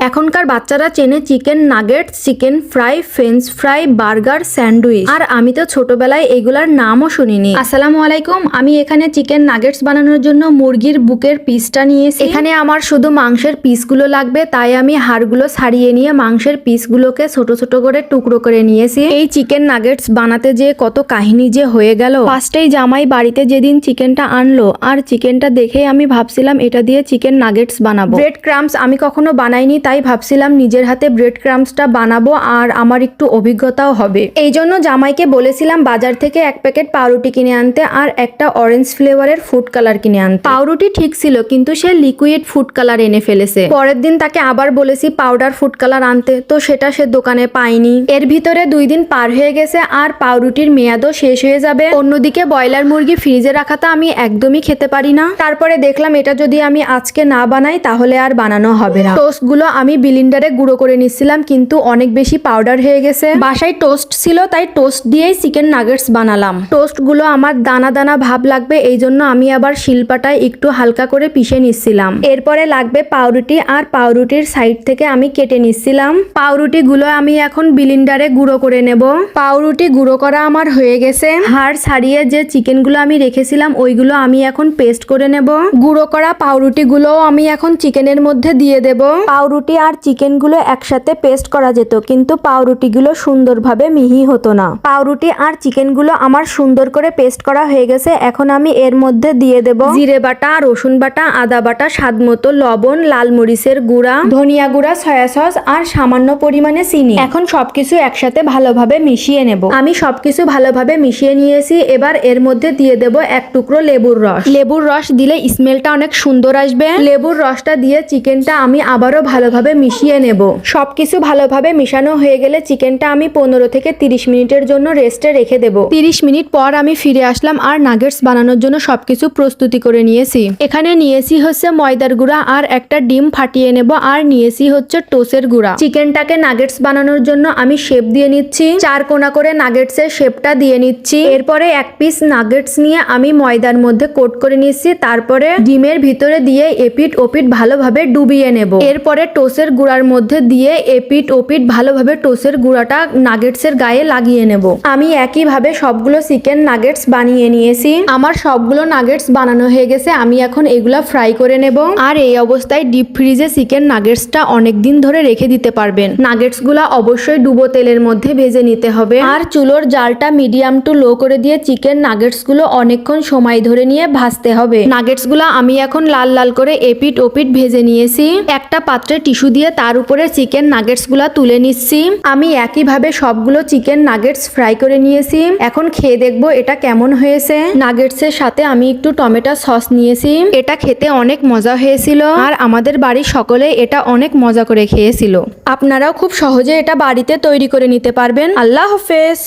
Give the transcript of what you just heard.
এখনকার বাচ্চারা চেনে chicken nugget chicken fry, French fry, burger, sandwich. আর আমি তো ছোটবেলায় এগুলার নামও শুনিনি। আসসালামু আলাইকুম, আমি এখানে চিকেন নাগেটস বানানোর জন্য মুরগির বুকের পিসটা নিয়েছি। এখানে আমার শুধু মাংসের পিসগুলো লাগবে, তাই আমি হাড়গুলো ছাড়িয়ে নিয়ে মাংসের পিসগুলোকে ছোট ছোট করে টুকরো করে নিয়েছি। এই চিকেন নাগেটস বানাতে যে কত কাহিনী যে হয়ে গেল। ফার্স্টেই জামাই বাড়িতে যেদিন চিকেনটা আনলো, আর চিকেনটা দেখেই আমি ভাবছিলাম এটা দিয়ে চিকেন নাগেটস বানাবো। ব্রেড ক্রামস আমি কখনো বানাইনি তাই ভাবছিলাম নিজের হাতে ব্রেড ক্রামসটা বানাবো আর আমার একটু অভিজ্ঞতাও হবে। এই জন্য জামাইকে বলেছিলাম বাজার থেকে এক প্যাকেট পাউরুটি কিনে আনতে আর একটা অরেঞ্জ ফ্লেভারের ফুড কালার কিনে আনতে। পাউরুটি ঠিক ছিল, কিন্তু সে লিকুইড ফুড কালার এনে ফেলেছে। পরের দিন তাকে আবার বলেছি পাউডার ফুড কালার আনতে, তো সেটা সে দোকানে পায়নি। এর ভিতরে দুই দিন পার হয়ে গেছে আর পাউরুটির মেয়াদও শেষ হয়ে যাবে। অন্যদিকে ব্রয়লার মুরগি ফ্রিজে রাখাটা আমি একদমই খেতে পারি না। তারপরে দেখলাম এটা যদি আমি আজকে না বানাই, তাহলে আর বানানো হবে না। টোস্টগুলো আমি বিলিন্ডারে গুঁড়ো করে নিচ্ছিলাম, কিন্তু অনেক বেশি পাউডার হয়ে গেছে। বাসায় টোস্ট ছিল, তাই টোস্ট দিয়েই চিকেন নাগেটস বানালাম। টোস্টগুলো আমার দানা দানা ভাব লাগবে, এই জন্য আমি আবার শিলপাটায় একটু হালকা করে পিষে নিচ্ছিলাম। এরপরে লাগবে পাউরুটি, আর পাউরুটির সাইড থেকে আমি কেটে নিচ্ছিলাম। পাউরুটি গুলো আমি এখন বিলিন্ডারে গুঁড়ো করে নেব। পাউরুটি গুঁড়ো করা আমার হয়ে গেছে। হাড় ছাড়িয়ে যে চিকেনগুলো আমি রেখেছিলাম, ওইগুলো আমি এখন পেস্ট করে নেব। গুঁড়ো করা পাউরুটি গুলো আমি এখন চিকেনের মধ্যে দিয়ে দেব। পাউরুটি আর চিকেনগুলো একসাথে পেস্ট করা যেত, কিন্তু পাউরুটি গুলো সুন্দরভাবে মিহি হতো না। পাউরুটি আর চিকেনগুলো আমার সুন্দর করে পেস্ট করা হয়ে গেছে, এখন আমি এর মধ্যে দিয়ে দেব জিরে বাটা, রসুন বাটা, আদা বাটা, স্বাদ মতো লবণ, লাল মরিচের গুঁড়া, ধনিয়া গুঁড়া, সয়া সস আর সামান্য পরিমাণে চিনি। এখন সবকিছু একসাথে ভালোভাবে মিশিয়ে নেব। আমি সবকিছু ভালোভাবে মিশিয়ে নিয়েছি, এবার এর মধ্যে দিয়ে দেব এক টুকরো লেবুর রস। লেবুর রস দিলে স্মেলটা অনেক সুন্দর আসবে। লেবুর রসটা দিয়ে চিকেনটা আমি আবারও ভালোভাবে মিশিয়ে নেব। সবকিছু ভালোভাবে মিশানো হয়ে গেলে চিকেনটা আমি পনেরো থেকে তিরিশ মিনিটের জন্য রেস্টে রেখে দেব। তিরিশ মিনিট পর আমি ফিরে আসলাম আর নাগেটস বানানোর জন্য সবকিছু প্রস্তুতি করে নিয়েছি। এখানে নিয়েছি হচ্ছে ময়দার গুঁড়া আর একটা ডিম ফাটিয়ে নেব আর নিয়েছি হচ্ছে টোসের গুঁড়া। চিকেনটাকে নাগেটস বানানোর জন্য আমি শেপ দিয়ে নিচ্ছি। চার কোনা করে নাগেটসের শেপটা দিয়ে নিচ্ছি। এরপরে এক পিস নাগেটস নিয়ে আমি ময়দার মধ্যে কোট করে নিচ্ছি। তারপরে ডিমের ভিতরে দিয়ে এপিট ওপিট ভালোভাবে ডুবিয়ে নেব। এরপরে টোসের গুঁড়ার মধ্যে দিয়ে এপিট ওপিট ভালোভাবে টোসের গুঁড়াটা নাগেটসের গায়ে লাগিয়ে নেব। আমি একইভাবে সবগুলো চিকেন নাগেটস বানিয়ে নিয়েছি। আমার সবগুলো নাগেটস বানানো হয়ে গেছে, আমি এখন এগুলা ফ্রাই করে নেব। আর এই অবস্থায় ডিপ ফ্রিজে চিকেন নাগেটসটা অনেক দিন ধরে রেখে দিতে পারবেন। নাগেটসগুলা অবশ্যই ডুবো তেলের মধ্যে ভেজে নিতে হবে। আর চুলোর জালটা মিডিয়াম টু লো করে দিয়ে চিকেন নাগেটসগুলো অনেকক্ষণ সময় ধরে নিয়ে ভাজতে হবে। নাগেটসগুলো আমি এখন লাল লাল করে এপিট ওপিট ভেজে নিয়েছি। একটা পাত্রে টিস্যু দিয়ে তার উপরে চিকেন নাগেটসগুলা তুলে নিচ্ছি। আমি একইভাবে সবগুলো চিকেন নাগেটস ফ্রাই করে নিয়েছি। এখন খেয়ে দেখব এটা কেমন হয়েছে। নাগেটস এর সাথে আমি একটু টমেটো সস নিয়েছি। এটা খেতে অনেক মজা হয়েছিল। আর আমাদের বাড়ির সকলে এটা অনেক মজা করে খেয়েছিল। আপনারাও খুব সহজে এটা বাড়িতে তৈরি করে নিতে পারবেন। আল্লাহ হাফেজ।